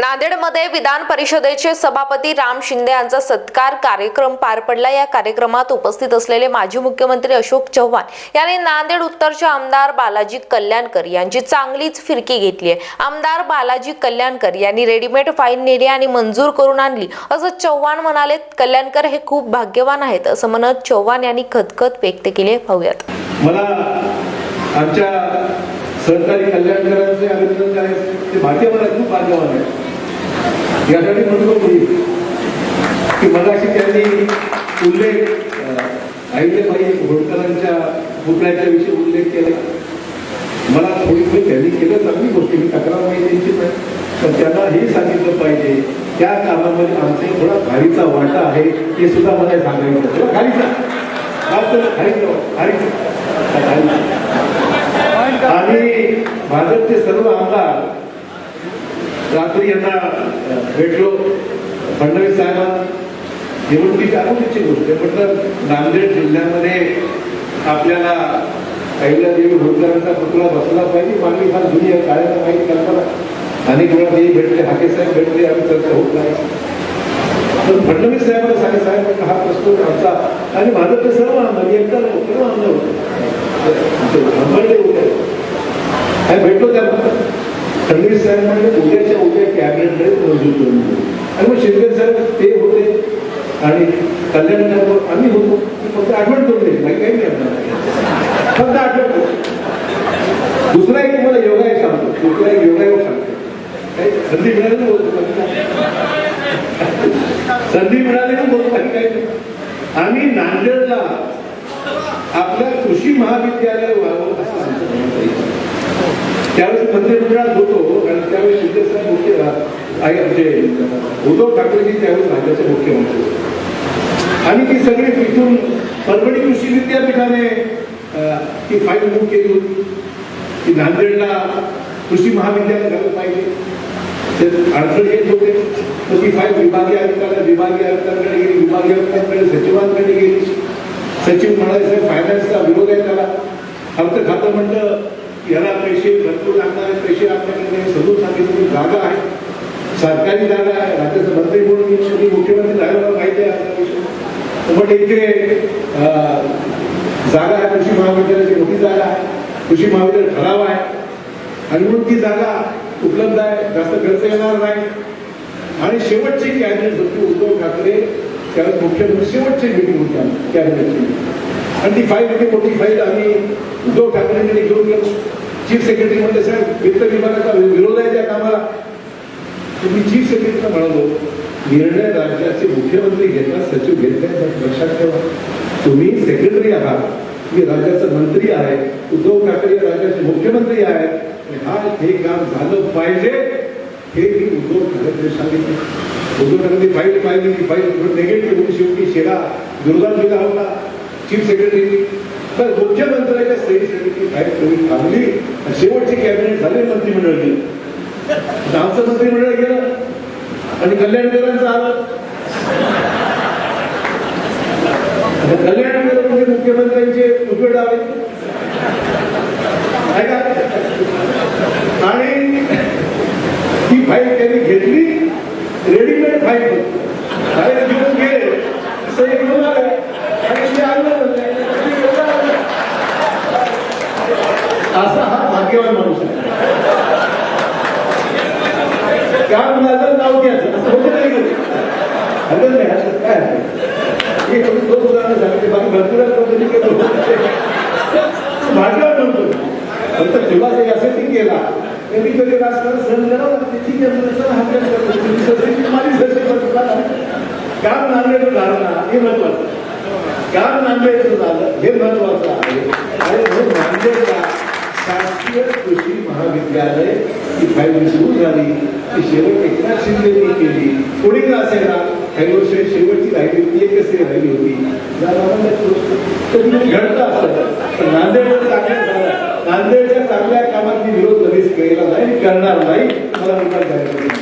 नांदेडमध्ये विधान परिषदेचे सभापती राम शिंदे यांचा सत्कार कार्यक्रम पार पडला. या कार्यक्रमात उपस्थित असलेले माजी मुख्यमंत्री अशोक चव्हाण यांनी नांदेड उत्तरचे आमदार बालाजी कल्याणकर यांची चांगलीच फिरकी घेतली आहे. आमदार बालाजी कल्याणकर यांनी रेडीमेड फाईन नेली आणि मंजूर करून आणली. असं चव्हाण म्हणाले कल्याणकर हे खूप भाग्यवान आहेत. असं म्हणत चव्हाण यांनी खतखत व्यक्त केले पाहूयात. मला आमच्या सहकारी कल्याणकरांचे अभिनंदन करायचे ते भाग्यवान आहेत खूप भाग्यवान आहेत. यासाठी म्हणतो मी की मगाशी त्यांनी उल्लेख अहिल्याबाई होळकरांच्या पुतळ्याच्या विषयी उल्लेख केला. मला थोडी थोडी त्यांनी केलं चांगली गोष्टी मी तक्रार नाही त्यांची पण त्यांना हे सांगितलं पाहिजे. त्या कामामध्ये आमचा थोडा घारीचा वाटा आहे हे सुद्धा मला सांगायचं घारीचा घारीचा. आणि भाजपचे सर्व आमदार रात्री यांना भेटलो. फडणवीस साहेबांना. निवडणुकीची अगोदरची गोष्ट. आहे म्हटलं नांदेड जिल्ह्यामध्ये आपल्याला अहिल्यादेवी होळकरांचा पुतळा बसला पाहिजे. मागणी फार जुनी आहे काळ्याला माहिती कल्पना. अनेक वेळा ते भेटले हाके साहेब भेटले आम्ही चर्चा होत नाही. पण फडणवीस साहेबांना सांगे साहेब म्हटलं हा प्रश्न आमचा. आणि माझं ते सर्व आमदार एकदा नको, सर्व आमदार होते. आंबर्डे होते काय भेटलो त्या फडणवीस साहेब म्हणजे उद्याच्या मंजूर करून देऊ आणि मग शेतकरी साहेब ते होते. आणि कल्याणकर आम्ही होतो. फक्त आठवण करून दिली बाकी काही नाही आपल्याला. फक्त आठवण करून दुसरा एक तुम्हाला योगा एक सांगतो. दुसरा एक योगा एक सांगतो. काही संधी मिळाली बोलतो? संधी मिळाली ना बोलतो? बाकी काही आम्ही नांदेडला आपल्या कृषी महाविद्यालय व्हावं असं आमचं त्यावेळेस मंत्रिमंडळात होतो. आई आमचे उद्धव ठाकरेजी त्यावेळी राज्याचे मुख्यमंत्री आणि ती सगळी तिथून परभणी कृषी विद्यापीठाने ती फाईल मूव्ह केली होती. की नांदेडला कृषी महाविद्यालय झालं पाहिजे ते अडचण येत होते. तर ती फाईल विभागीय आयुक्ताला विभागीय आयुक्तांकडे गेली विभागीय आयुक्तांकडे सचिवांकडे गेली. सचिव म्हणाले साहेब फायनान्सचा विरोध आहे त्याला. आमचं खातं म्हणलं याला पैसे भरपूर लागणारे पैसे आपल्याकडे नाही. समजून सांगितलं जागा आहे. सरकारी जागा आहे. राज्याचा मंत्री म्हणून मी मुख्यमंत्री झाल्यावर माहिती आहे पण इथे जागा आहे कृषी महाविद्यालयाची मोठी जागा आहे. कृषी महाविद्यालय ठराव आहे. आणि म्हणून ती जागा उपलब्ध आहे. जास्त खर्च येणार नाही. आणि शेवटची कॅबिनेट होती उद्धव ठाकरे त्यावेळेस मुख्यमंत्री शेवटची मिटिंग होती कॅबिनेटची. आणि ती फाईल होती मोठी फाईल आम्ही उद्धव ठाकरेंकडे घेऊन गेलो. चीफ सेक्रेटरी म्हणले साहेब वित्त विभागाचा विरोध आहे त्या कामाला तुम्ही मी चीफ सेक्रेटरीला म्हणालो निर्णय राज्याचे मुख्यमंत्री घेतात सचिव घेत नाही लक्षात ठेवा. तुम्ही सेक्रेटरी आहात मी राज्याचा मंत्री आहे उद्धव ठाकरे राज्याचे मुख्यमंत्री आहेत हा हे काम झालं पाहिजे हे मी उद्धव ठाकरे सांगितले. उद्धव ठाकरे फाईल पाहिली ती फाईल निगेटिव्ह होती शेवटी शेरा विरोधात दिला होता चीफ सेक्रेटरी तर मुख्यमंत्र्याच्या सही ती फाईल करून थांबली शेवटची शेवटचे कॅबिनेट झाले मंत्रिमंडळ गावचं मंत्रिमंडळ गेलं आणि कल्याणकरांचं आलं. कल्याणकर म्हणजे मुख्यमंत्र्यांचे उजवे आले का? आणि ती फाईल त्यांनी घेतली रेडीमेड फाईल फाईल घेऊन गेले. असं एक आले आणि ते आणलं म्हणले. असा हा भाग्यवान माणूस आहे काम माझं नाव घ्यायचं असं होतं नाही कधी. हरकत नाही असं काय हरकत? हे फक्त दोन उदाहरणं कल्चरल बाकी भरपूर आहेत, केलं. होतं. भाग्यवान म्हणतो फक्त तेव्हा ते असेल ती केला. कधी कधी राजकारण सहन करावं लागते ठीक आहे तुम्ही सहन माझी सहन काम नांदेड झालं ना हे महत्वाचं. काम नांदेडचं झालं हे महत्वाचं आहे. आणि म्हणून नांदेडला शासकीय कृषी महाविद्यालय ही फाईल सुरू झाली. ती शेवट एकनाथ शिंदेनी केली. कोणी का असेल ना काही वर्ष शेवटची राहिली होती एक तरी राहिली होती. याला आनंदाची घडतं असं. पण नांदेडचं चांगलं नांदेडच्या चांगल्या कामात मी विरोध कधीच केला नाही करणार नाही. मला विचार करायचा